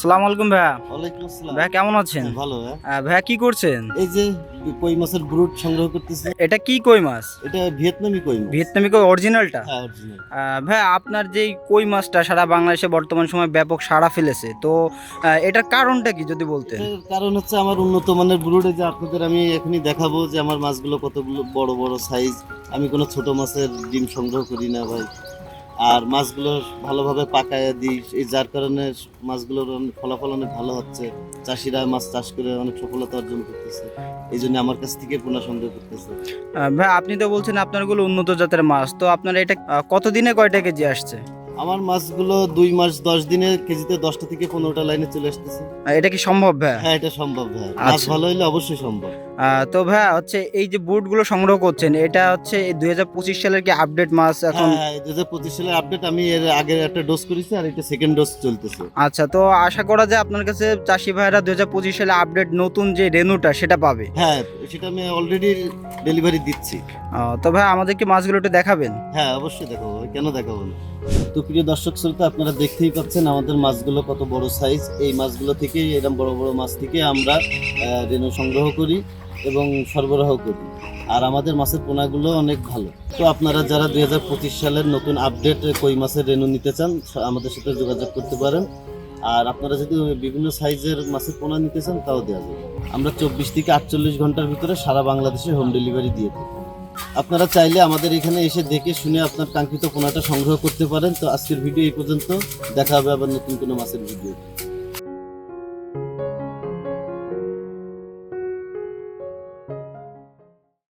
সালাম আলাইকুম ভাইয়া। ওয়ালাইকুম আসসালাম। ভাইয়া কেমন আছেন? ভালো হ্যাঁ। ভাইয়া কি করছেন? এই যে কই মাছের ব্রুড সংগ্রহ করতেছে। এটা কি কই মাছ? এটা ভিয়েতনামি কই মাছ। ভিয়েতনামি কই অরিজিনালটা হ্যাঁ অরিজিনাল ভাইয়া আপনার যেই কই মাছটা সারা বাংলাদেশে বর্তমান সময় ব্যাপক সাড়া ফেলেছে তো এটার কারণটা কি যদি বলতেন? কারণ হচ্ছে আমার উন্নত মানের ব্রুডে যে আপনাদের আমি এখনই দেখাবো যে আমার মাছগুলো কতগুলো বড় বড় সাইজ আমি কোনো ছোট মাছের ডিম সংগ্রহ করি না ভাই। আর মাছগুলো ভালোভাবে পাকায়া দিই। এই যার কারণে মাছগুলোর ফলাফল অনেক ভালো হচ্ছে। চাষিরা মাছ চাষ করে অনেক সফলতা অর্জন করতেছে। এই জন্য আমার কাছ থেকে পোনা সংগ্রহ করতেছে। ভাই আপনি তো বলছেন আপনারগুলো উন্নত জাতের মাছ। তো আপনার এটা কতদিনে কয়টা কেজি আসছে? আমার মাছগুলো দুই মাস দশ দিনে কেজিতে দশটা থেকে পনেরোটা লাইনে চলে আসতেছে। এটা কি সম্ভব ভাই? হ্যাঁ এটা সম্ভব ভাই। মাছ আচ্ছা। ভালো হইলে অবশ্যই সম্ভব। তো ভাইয়া হচ্ছে এই যে বুটগুলো সংগ্রহ করছেন এটা হচ্ছে দুই হাজার পঁচিশ সালের কি আপডেট মাছ এখন? হ্যাঁ দু হাজার পঁচিশ সালের আপডেট আমি এর আগে একটা ডোজ করেছি আর এটা সেকেন্ড ডোজ চলতেছে। আচ্ছা তো আশা করা যায় আপনার কাছে চাষি ভাইরা দুই হাজার পঁচিশ সালে আপডেট নতুন যে রেনুটা সেটা পাবে? হ্যাঁ সেটা আমি অলরেডি ডেলিভারি দিচ্ছি। তো ভাই আমাদেরকে মাছগুলো একটু দেখাবেন। হ্যাঁ অবশ্যই দেখাবো কেন দেখাবো না? তো প্রিয় দর্শক শ্রোতা আপনারা দেখতেই পাচ্ছেন আমাদের মাছগুলো কত বড় সাইজ এই মাছগুলো থেকেই এরকম বড় বড় মাছ থেকে আমরা রেনু সংগ্রহ করি। এবং সরবরাহ করি। আর আমাদের মাছের পোনাগুলো অনেক ভালো। তো আপনারা যারা দুই হাজার পঁচিশ সালের নতুন আপডেট কই মাছের রেনু নিতে চান আমাদের সাথে যোগাযোগ করতে পারেন। আর আপনারা যদি বিভিন্ন সাইজের মাছের পোনা নিতে চান, তাও দেওয়া যাবে। আমরা চব্বিশ থেকে আটচল্লিশ ঘণ্টার ভিতরে সারা বাংলাদেশে হোম ডেলিভারি দিয়ে থাকি। আপনারা চাইলে আমাদের এখানে এসে দেখে শুনে আপনার কাঙ্ক্ষিত পোনাটা সংগ্রহ করতে পারেন। তো আজকের ভিডিও এই পর্যন্ত। দেখা হবে আবার নতুন কোনো মাছের ভিডিও